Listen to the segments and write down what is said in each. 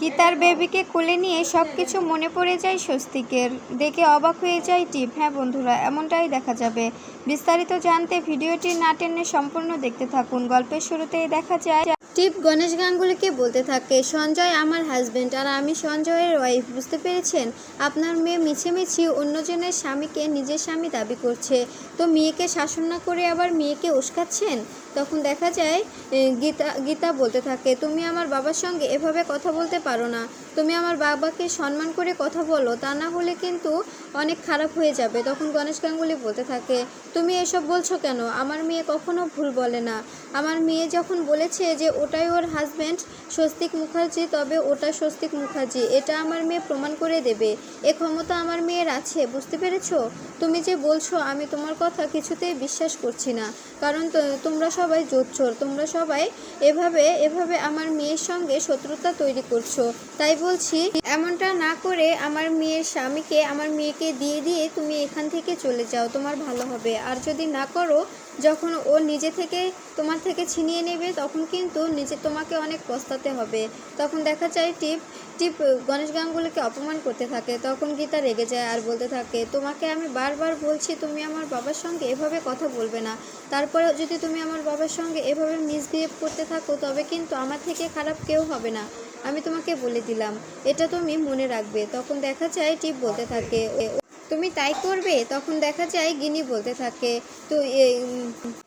গীতার বেবিকে কোলে নিয়ে সব কিছু মনে পড়ে যায় স্বস্তিকের। দেখে অবাক হয়ে যায় টিপ। হ্যাঁ বন্ধুরা, এমনটাই দেখা যাবে। বিস্তারিত জানতে ভিডিওটি না টেনে সম্পূর্ণ দেখতে থাকুন। গল্পের শুরুতেই দেখা যায় টিপ গণেশ গাঙ্গুলিকে বলতে থাকে, সঞ্জয় আমার হাজবেন্ড আর আমি সঞ্জয়ের ওয়াইফ বুঝতে পেরেছেন? আপনার মেয়ে মিছিমিছি অন্যজনের স্বামীকে নিজের স্বামী দাবি করছে। তো মেয়েকে শাসন না করে আবার মেয়েকে উস্কাচ্ছেন? তখন দেখা যায় গীতা গীতা বলতে থাকে, তুমি আমার বাবার সঙ্গে এভাবে কথা বলতে পারো না। তুমি আমার বাবাকে সম্মান করে কথা বলো, তা না হলে কিন্তু অনেক খারাপ হয়ে যাবে। তখন গণেশ গাঙ্গুলি বলতে থাকে, তুমি এসব বলছো কেন? আমার মেয়ে কখনো ভুল বলে না। আমার মেয়ে যখন বলেছে যে ওটাই ওর হাজব্যান্ড স্বস্তিক মুখার্জি, তবে ওটা স্বস্তিক মুখার্জি। এটা আমার মেয়ে প্রমাণ করে দেবে। এ ক্ষমতা আমার মেয়ের আছে, বুঝতে পেরেছ? তুমি যে বলছো, আমি তোমার কথা কিছুতেই বিশ্বাস করছি না। কারণ তোমরা সবাই জোচ্চোর, তোমরা সবাই এভাবে এভাবে আমার মেয়ের সঙ্গে শত্রুতা তৈরি করছ। তাই বলছি, এমনটা না করে আমার মেয়ের স্বামীকে, আমার মেয়েকে দিয়ে দিয়ে তুমি এখান থেকে চলে যাও, তোমার ভালো হবে। আর যদি না করো যখন ও নিজে থেকে তোমার থেকে ছিনিয়ে নেবে, তখন কিন্তু নিজে তোমাকে অনেক পস্তাতে হবে। তখন দেখা যায় টিপ টিপ গণেশ গাঙ্গুলিকে অপমান করতে থাকে। তখন গীতা রেগে যায় আর বলতে থাকে, তোমাকে আমি বারবার বলছি, তুমি আমার বাবার সঙ্গে এভাবে কথা বলবে না। তারপরেও যদি তুমি আমার বাবার সঙ্গে এভাবে মিসবিহেভ করতে থাকো, তবে কিন্তু আমার থেকে খারাপ কেউ হবে না। আমি তোমাকে বলে দিলাম। এটা তুমি মনে রাখবে। তখন দেখা যায় টিপ বলতে থাকে। তুমি তাই করবে? তখন দেখা যায় গিনি বলতে থাকে, তো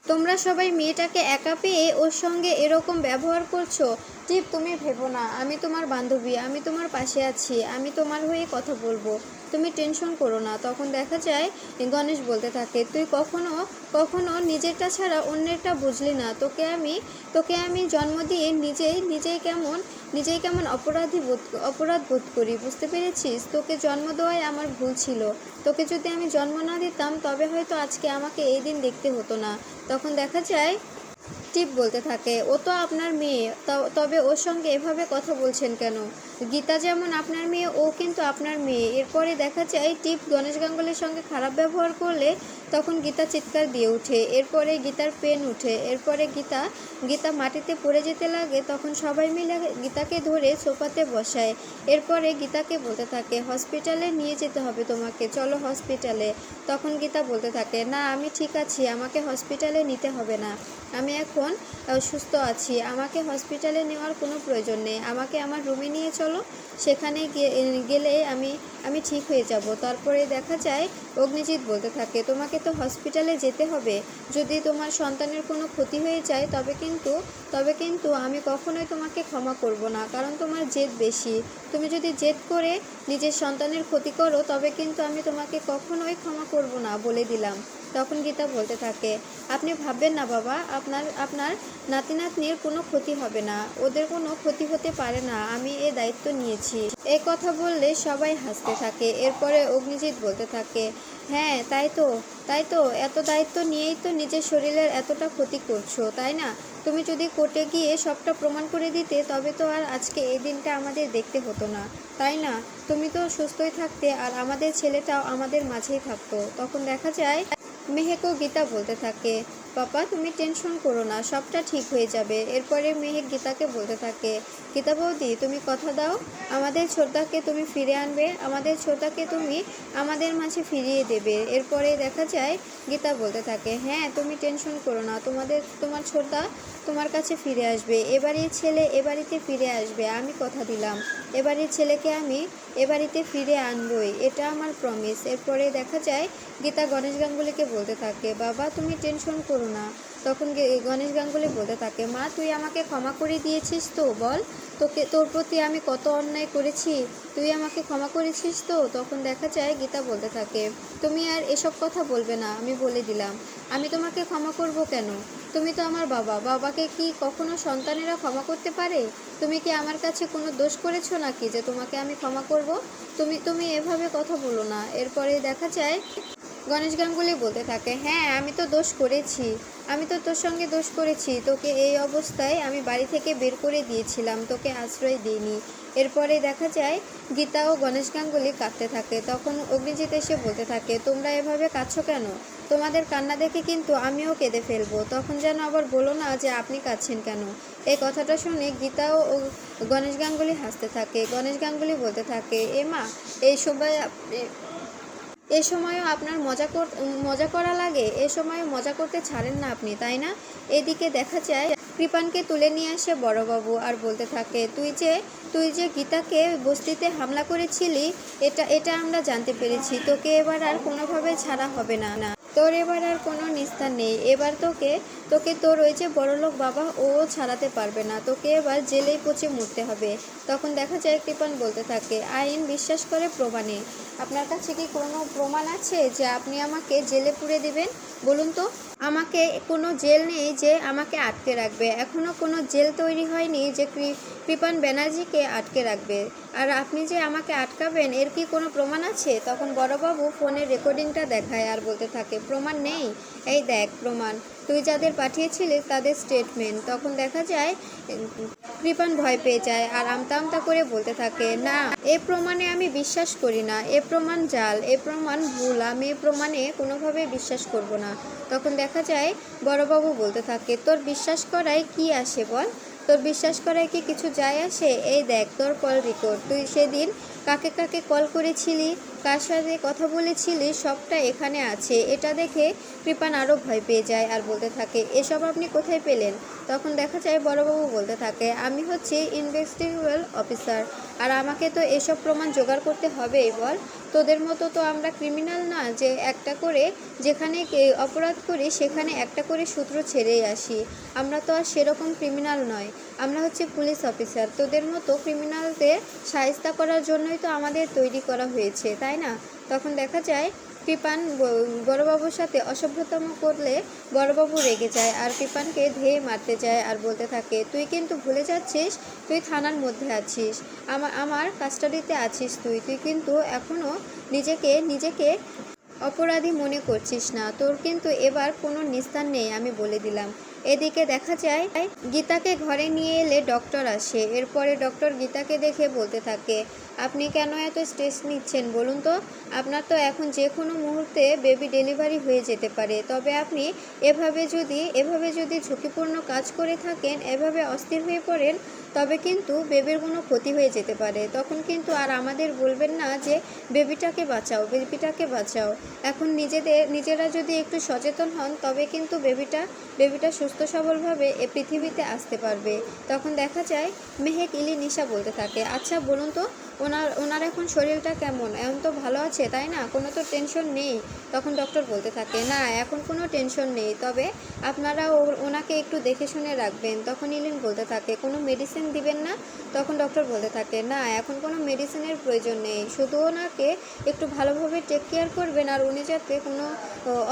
তোমরা সবাই মেয়েটাকে একা পেয়ে ওর সঙ্গে এরকম ব্যবহার করছ? টিপ, তুমি ভেবো না। আমি তোমার বান্ধবী। আমি তোমার পাশে আছি। আমি তোমার হয়ে কথা বলব। তুমি টেনশন করো না। তখন দেখা যায়, গণেশ বলতে থাকে, তুই কখনো কখনো নিজেরটা ছাড়া অন্যেরটা বুঝলি না। তোকে আমি তোকে আমি জন্ম দিয়ে নিজেই নিজেই কেমন নিজেই কেমন অপরাধী বোধ, অপরাধ বোধ করি। বুঝতে পেরেছিস? তোকে জন্ম দেওয়াই আমার ভুল ছিল। তোকে যদি আমি জন্ম না দিতাম, তবে হয়তো আজকে আমাকে এই দিন দেখতে হতো না। তখন দেখা যায়, টিপ বলতে থাকে, ও তো আপনার মেয়ে। তবে ওর সঙ্গে এভাবে কথা বলছেন কেন? গীতা যেমন আপনার মেয়ে, ও কিন্তু আপনার মেয়ে। এরপরে দেখা যায়, টিপ গণেশ গাঙ্গুলির সঙ্গে খারাপ ব্যবহার করলে তখন গীতা চিৎকার দিয়ে ওঠে। এরপরে গীতার পেন উঠে এরপরে গীতা গীতা মাটিতে পড়ে যেতে লাগে, তখন সবাই মিলে গীতাকে ধরে সোফাতে বসায়। এরপরে গীতাকে বলতে থাকে, হসপিটালে নিয়ে যেতে হবে তোমাকে, চলো হসপিটালে। তখন গীতা বলতে থাকে, না, আমি ঠিক আছি, আমাকে হসপিটালে নিতে হবে না। আমি এখন সুস্থ আছি। আমাকে হসপিটালে নেওয়ার কোনো প্রয়োজন নেই। আমাকে আমার রুমে নিয়ে চলো। সেখানে গে- গেলে আমি আমি ঠিক হয়ে যাব। তারপরে দেখা যায়, অগ্নিজিৎ বলতে থাকে, তোমাকে তো হসপিটালে যেতে হবে। যদি তোমার সন্তানের কোনো ক্ষতি হয়ে যায়, তবে কিন্তু তবে কিন্তু আমি কখনোই তোমাকে ক্ষমা করব না, কারণ তোমার জেদ বেশি। তুমি যদি জেদ করে নিজের সন্তানের ক্ষতি করো, তবে কিন্তু আমি তোমাকে কখনোই ক্ষমা করব না, বলে দিলাম। তখন গীতা বলতে থাকে, আপনি ভাববেন না বাবা, আপনার আপনার নাতি নাতনির কোনো ক্ষতি হবে না। ওদের কোনো ক্ষতি হতে পারে না। আমি এ দায়িত্ব নিয়েছি। এই কথা বললে সবাই হাসতে থাকে, এরপরে অগ্নিজিৎ বলতে থাকে হ্যাঁ তাই তো তাই তো, এত দায়িত্ব নিয়েই তো নিজের শরীরের এতটা ক্ষতি করছ, তাই না? তুমি যদি কোর্টে গিয়ে সবটা প্রমাণ করে দিতে, তবে তো আর আজকে এই দিনটা আমাদের দেখতে হতো না, তাই না? তুমি তো সুস্থই থাকতে আর আমাদের ছেলেটাও আমাদের মাঝেই থাকতো। তখন দেখা যায় মেহেকো গীতা বলতে থাকে পাপা তুমি টেনশন করো না, সবটা ঠিক হয়ে যাবে। এরপরে মেহেক গীতাকে বলতে থাকে, গীতা বৌদি, তুমি কথা দাও, আমাদের ছোটদাকে তুমি ফিরে আনবে, আমাদের ছোটদাকে তুমি আমাদের মাঝে ফিরিয়ে দেবে। এরপরে দেখা যায়, গীতা বলতে থাকে হ্যাঁ তুমি টেনশন করো না, তোমাদের, তোমার ছোটদা তোমার কাছে ফিরে আসবে। এবারের ছেলে এ বাড়িতে ফিরে আসবে, আমি কথা দিলাম। এবারের ছেলেকে আমি এ বাড়িতে ফিরে আনবই, এটা আমার প্রমিস এরপরে দেখা যায়, গীতা গণেশ গাঙ্গুলিকে বলতে থাকে, বাবা, তুমি টেনশন করো না। তখন গণেশ গাঙ্গুলি বলতে থাকে, মা, তুই আমাকে ক্ষমা করে দিয়েছিস তো, বল। তোকে তোর প্রতি আমি কত অন্যায় করেছি, তুই আমাকে ক্ষমা করেছিস তো? তখন দেখা যায় গীতা বলতে থাকে, তুমি আর এসব কথা বলবে না, আমি বলে দিলাম। আমি তোমাকে ক্ষমা করব কেন? তুমি তো আমার বাবা। বাবাকে কি কখনো সন্তানেরা ক্ষমা করতে পারে? তুমি কি আমার কাছে কোনো দোষ করেছ নাকি যে তোমাকে আমি ক্ষমা করব? তুমি তুমি এভাবে কথা বলো না। এরপরে দেখা যায় গণেশ গাঙ্গুলি বলতে থাকে হ্যাঁ আমি তো দোষ করেছি, আমি তো তোর সঙ্গে দোষ করেছি, তোকে এই অবস্থায় আমি বাড়ি থেকে বের করে দিয়েছিলাম, তোকে আশ্রয় দিইনি। এরপরে দেখা যায়, গীতা ও গণেশ গাঙ্গুলি কাঁদতে থাকে। তখন অগ্নিজিৎ এসে বলতে থাকে, তোমরা এভাবে কাঁদছো কেন? তোমাদের কান্না দেখে কিন্তু আমিও কেঁদে ফেলব। তখন যেন আবার বলো না যে আপনি কাঁদছেন কেন? এই কথাটা শুনে গীতাও ও গণেশ গাঙ্গুলি হাসতে থাকে। গণেশ গাঙ্গুলি বলতে থাকে, এ মা, এই সময় এ সময়ও আপনার মজা কর, মজা করা লাগে, এ সময়ও মজা করতে ছাড়েন না আপনি, তাই না? এদিকে দেখা যায়, কৃপানকে তুলে নিয়ে আসে বড়বাবু আর বলতে থাকে, তুই যে তুই যে গীতাকে বস্তিতে হামলা করেছিলি, এটা এটা আমরা জানতে পেরেছি, তোকে এবার আর কোনোভাবে ছাড়া হবে না। না তোর এবার আর কোনো নিস্তার নেই। এবার তোকে তোকে তোর ওই যে বড়লোক বাবা, ও ছাড়াতে পারবে না। তোকে এবার জেলেই পচে মরতে হবে। তখন দেখা যায় কৃপান বলতে থাকে, আইন বিশ্বাস করে প্রমাণে। আপনার কাছে কি কোনো প্রমাণ আছে যে আপনি আমাকে জেলে পুড়ে দিবেন? বলুন তো, আমাকে কোনো জেল নেই যে আমাকে আটকে রাখবে। এখনও কোনো জেল তৈরি হয়নি যে কৃপান ব্যানার্জিকে আটকে রাখবে। আর আপনি যে আমাকে আটকাবেন, এর কি কোনো প্রমাণ আছে? তখন বড়বাবু ফোনের রেকর্ডিংটা দেখায় আর বলতে থাকে, প্রমাণ নেই? এই দেখ, প্রমাণ। তুই যাদের পাঠিয়েছিলি তাদের স্টেটমেন্ট তখন দেখা যায় কৃপান ভয় পেয়ে যায় আর আমতা আমতা করে বলতে থাকে, না, এ প্রমাণে আমি বিশ্বাস করি না, এ প্রমাণ জাল, এ প্রমাণ ভুল, আমি এ প্রমাণে কোনোভাবে বিশ্বাস করব না। তখন দেখা যায়, বড়বাবু বলতে থাকে, তোর বিশ্বাস করায় কি আসে বল? তোর বিশ্বাস করায় কি কিছু যায় আসে? এই দেখ, তোর কল রেকর্ড তুই সেদিন কাকে কাকে কল করেছিলি, কার সাথে কথা বলেছিলি, সবটা এখানে আছে। এটা দেখে কৃপান আরও ভয় পেয়ে যায় আর বলতে থাকে, এসব আপনি কোথায় পেলেন? তখন দেখা যায় বড়বাবু বলতে থাকে, আমি হচ্ছে ইনভেস্টিগেবল অফিসার, আর আমাকে তো এসব প্রমাণ জোগাড় করতে হবেই, বল। তোদের মতো তো আমরা ক্রিমিনাল না যে একটা করে যেখানে অপরাধ করি, সেখানে একটা করে সূত্র ছেড়েই আসি। আমরা তো আর সেরকম ক্রিমিনাল নয়। আমরা হচ্ছে পুলিশ অফিসার। তোদের মতো ক্রিমিনালদের সাহিস্তা করার জন্যই তো আমাদের তৈরি করা হয়েছে, তাই না? তখন দেখা যায় কৃপান বড়বাবুর সাথে অসভ্যতম করলে বড়বাবু রেগে যায় আর কৃপানকে ধেয়ে মারতে যায় আর বলতে থাকে, তুই কিন্তু ভুলে যাচ্ছিস, তুই থানার মধ্যে আছিস আমার আমার কাস্টাডিতে আছিস তুই তুই কিন্তু এখনও নিজেকে নিজেকে অপরাধী মনে করছিস না। তোর কিন্তু এবার কোনো নিস্তার নেই, আমি বলে দিলাম। এদিকে দেখা যায়, গীতাকে ঘরে নিয়ে এলে ডক্টর আসে। এরপরে ডক্টর গীতাকে দেখে বলতে থাকে, আপনি কেন এত স্ট্রেস নিচ্ছেন বলুন তো? আপনার তো এখন যে কোনো মুহূর্তে বেবি ডেলিভারি হয়ে যেতে পারে। তবে আপনি এভাবে যদি এভাবে যদি ঝুঁকিপূর্ণ কাজ করে থাকেন, এভাবে অস্থির হয়ে পড়েন, তবে কিন্তু বেবির কোনো ক্ষতি হয়ে যেতে পারে। তখন কিন্তু আর আমাদের বলবেন না যে, বেবিটাকে বাঁচাও বেবিটাকে বাঁচাও। এখন নিজেদের, নিজেরা যদি একটু সচেতন হন, তবে কিন্তু বেবিটা বেবিটা সুস্থ সবলভাবে এ পৃথিবীতে আসতে পারবে। তখন দেখা যায়, মেহেক ইলি নিশা বলতে থাকে আচ্ছা বলুন তো ওনার ওনার এখন শরীরটা কেমন? এখন তো ভালো আছে, তাই না? কোনো তো টেনশন নেই। তখন ডক্টর বলতে থাকে, না, এখন কোনো টেনশন নেই। তবে আপনারা ওনাকে একটু দেখে শুনে রাখবেন। তখন ইলিন বলতে থাকে, কোনো মেডিসিন দিবেন না? তখন ডক্টর বলতে থাকে, না, এখন কোনো মেডিসিনের প্রয়োজন নেই। শুধু ওনাকে একটু ভালোভাবে টেক কেয়ার করবেন আর উনি যাতে কোনো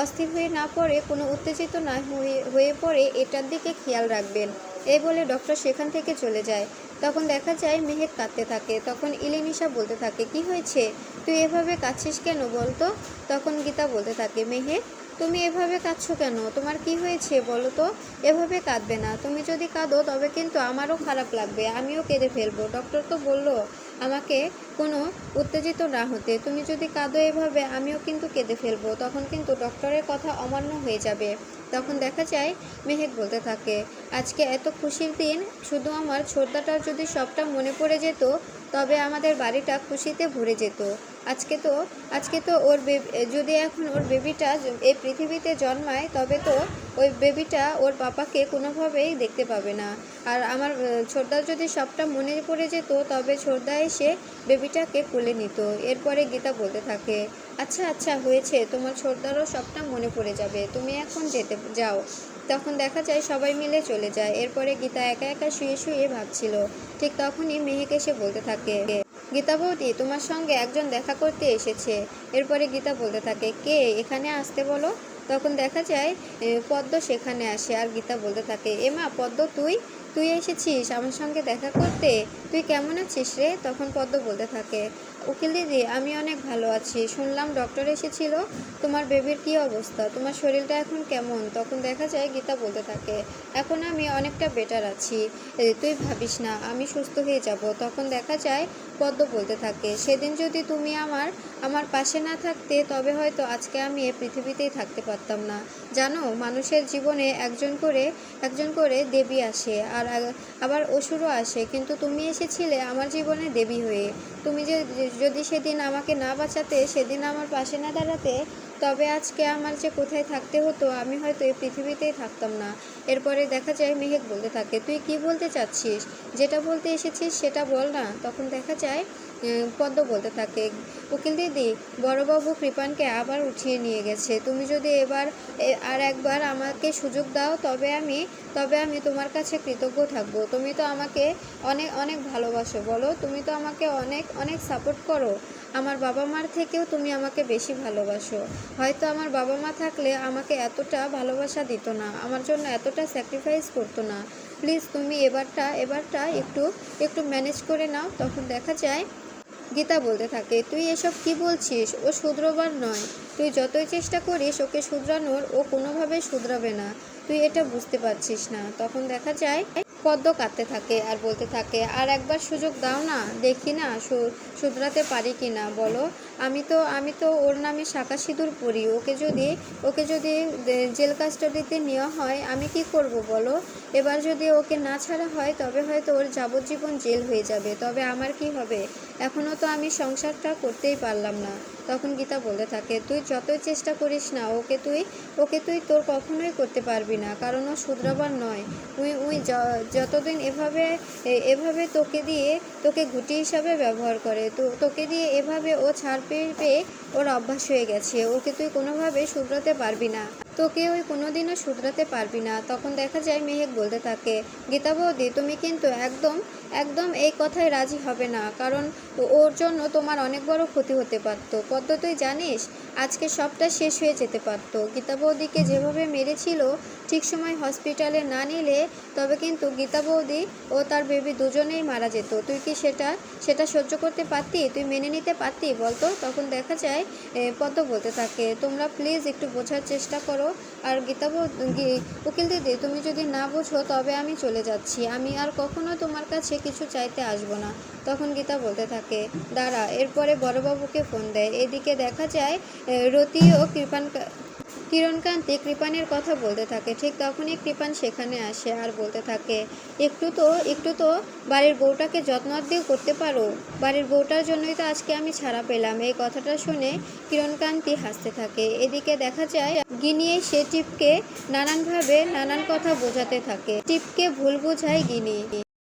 অস্থির হয়ে না পড়ে, কোনো উত্তেজিত না হয়ে হয়ে পড়ে, এটার দিকে খেয়াল রাখবেন। এই বলে ডক্টর সেখান থেকে চলে যায়। তখন দেখা যায় মেহেক কাঁদতে থাকে, তখন ইলিমিশা বলতে থাকে, কি হয়েছে? তুই এভাবে কাঁদছিস কেন বলতো? তখন গীতা বলতে থাকে, মেহেক, তুমি এভাবে কাঁদছো কেন? তোমার কি হয়েছে বলো তো? এভাবে কাঁদবে না। তুমি যদি কাঁদো তবে কিন্তু আমারও খারাপ লাগবে, আমিও কেঁদে ফেলব। ডক্টর তো বলল আমাকে কোনো উত্তেজিত না হতে। তুমি যদি কাঁদো এভাবে, আমিও কিন্তু কেঁদে ফেলব। তখন কিন্তু ডক্টরের কথা অমান্য হয়ে যাবে। তখন দেখা যায়, মেহেক বলতে থাকে, আজকে এত খুশির দিন, শুধু আমার ছোটদাটার যদি সবটা মনে পড়ে যেত, তবে আমাদের বাড়িটা খুশিতে ভরে যেত। আজকে তো আজকে তো ওর যদি এখন ওর বেবিটা এই পৃথিবীতে জন্মায়, তবে তো ওই বেবিটা ওর পাপাকে কোনোভাবেই দেখতে পাবে না। আর আমার ছোটদার যদি সবটা মনে পড়ে যেত, তবে ছোটদা এসে বেবিটাকে কোলে নিত। এরপরে গীতা বলতে থাকে আচ্ছা আচ্ছা হয়েছে। তোমার ছোটদারও সবটা মনে পড়ে যাবে। তুমি এখন যেতে যাও। তখন দেখা যায় সবাই মিলে চলে যায়। এরপরে গীতা একা একা শুয়ে শুয়ে ভাবছিল। ঠিক তখনই মেহেক এসে বলতে থাকে, গীতা বৌদি, তোমার সঙ্গে একজন দেখা করতে এসেছে। এরপরে গীতা বলতে থাকে, কে? এখানে আসতে বলো। তখন দেখা যায় পদ্ম সেখানে আসে আর গীতা বলতে থাকে, এমা পদ্ম, তুই তুই এসেছিস আমার সঙ্গে দেখা করতে? তুই কেমন আছিস রে? তখন পদ্ম বলতে থাকে, উকিল দিদি, আমি অনেক ভালো আছি। শুনলাম ডক্টর এসেছিল। তোমার বেবির কি অবস্থা? তোমার শরীরটা এখন কেমন? তখন দেখা যায়, গীতা বলতে থাকে, এখন আমি অনেকটা বেটার আছি। তুই ভাবিস না, আমি সুস্থ হয়ে যাব। তখন দেখা যায়, পদ্ম বলতে থাকে, সেদিন যদি তুমি আমার আমার পাশে না থাকতে তবে হয়তো আজকে আমি এ পৃথিবীতেই থাকতে পারতাম না। জানো, মানুষের জীবনে একজন করে একজন করে দেবী আসে আর আবার অসুরও আসে। কিন্তু তুমি এসেছিলে আমার জীবনে দেবী হয়ে। তুমি যে, যদি সেদিন আমাকে না বাঁচাতে, সেদিন আমার পাশে না দাঁড়াতে, তবে আজকে আমার যে কোথায় থাকতে হতো, আমি হয়তো এই পৃথিবীতেই থাকতাম না। এরপরে দেখা যায় মেহেক বলতে থাকে, তুই কি বলতে চাচ্ছিস? যেটা বলতে এসেছিস সেটা বল না। তখন দেখা যায় পদ্ম বলতে থাকে। উকিল দিদি, বড়বাবু কৃপানকে আবার উঠিয়ে নিয়ে গেছে। তুমি যদি এবার আর একবার আমাকে সুযোগ দাও, তবে আমি তবে আমি তোমার কাছে কৃতজ্ঞ থাকব। তুমি তো আমাকে অনেক অনেক ভালোবাসো, বলো। তুমি তো আমাকে অনেক অনেক সাপোর্ট করো। আমার বাবা মার থেকেও তুমি আমাকে বেশি ভালোবাসো। হয়তো আমার বাবা মা থাকলে আমাকে এতটা ভালোবাসা দিত না। আমার জন্য এতটা স্যাক্রিফাইস করতো না। প্লিজ তুমি এবারটা এবারটা একটু একটু ম্যানেজ করে নাও। তখন দেখা যায় গীতা বলতে থাকে, তুই এসব কি বলছিস? ও শুধরোবার নয়। তুই যতই চেষ্টা করিস, ওকে শুধরানোর ও কোনোভাবে শুধরাবে না। তুই এটা বুঝতে পারছিস না। তখন দেখা যায়, পদ্ম কাঁদতে থাকে আর বলতে থাকে, আর একবার সুযোগ দাও না, দেখি না শুধরাতে পারি কি না, বলো। আমি তো আমি তো ওর নামে শাঁকা সিঁদুর পরি। ওকে যদি ওকে যদি জেল কাস্টাডিতে নেওয়া হয়, আমি কি করব বলো? এবার যদি ওকে না ছাড়া হয়, তবে হয়তো ওর যাবজ্জীবন জেল হয়ে যাবে। তবে আমার কি হবে? এখনও তো আমি সংসারটা করতেই পারলাম না। তখন গীতা বলতে থাকে, তুই যতই চেষ্টা করিস না, ওকে তুই ওকে তুই তোর কখনোই করতে পারবি না। কারণ ও শুধরাবার নয়। উই উই যতদিন এভাবে এভাবে তোকে দিয়ে, তোকে ঘুটি হিসাবে ব্যবহার করে, তো, তোকে দিয়ে এভাবে ও ছাড় পেয়ে ওর অভ্যাস হয়ে গেছে। ওকে তুই কোনোভাবে শুধরাতে পারবি না। তোকে ওই কোনোদিনও শুধরাতে পারবি না। তখন দেখা যায় মেহেক বলতে থাকে গীতা বৌদি তুমি কিন্তু একদম একদম এই কথায় রাজি হবে না। কারণ ওর জন্য তোমার অনেক বড় ক্ষতি হতে পারত। পদ্ম, তুই জানিস, আজকে সবটা শেষ হয়ে যেতে পারত। গীতা বৌদিকে যেভাবে মেরেছিল, ঠিক সময় হসপিটালে না নিলে তবে কিন্তু গীতা বৌদি ও তার বেবি দুজনেই মারা যেত। তুই কি সেটা সেটা সহ্য করতে পারতি? তুই মেনে নিতে পারতি? বলতো? তখন দেখা যায় পদ্ম বলতে থাকে, তোমরা প্লিজ একটু বোঝার চেষ্টা করো। আর গীতা উকিল দিদি, তুমি যদি না বোঝো তবে আমি চলে যাচ্ছি। আমি আর কখনো তোমার কাছে কিছু চাইতে আসব না। তখন গীতা বলতে থাকে, দাঁড়া, এরপরে বড়বাবুকে ফোন দেয় এদিকে দেখা যায় রতি ও কৃপান কিরণকান্তি কৃপানের কথা বলতে থাকে। ঠিক তখনই কৃপান সেখানে আসে আর বলতে থাকে, একটু তো একটু তো বাড়ির বউটাকে যত্ন আত্মীয় করতে পারো। বাড়ির বউটার জন্যই তো আজকে আমি ছাড়া পেলাম। এই কথাটা শুনে কিরণকান্তি হাসতে থাকে। এদিকে দেখা যায়, গিনি সে টিপকে নানানভাবে নানান কথা বোঝাতে থাকে। টিপকে ভুল বোঝায় গিনি।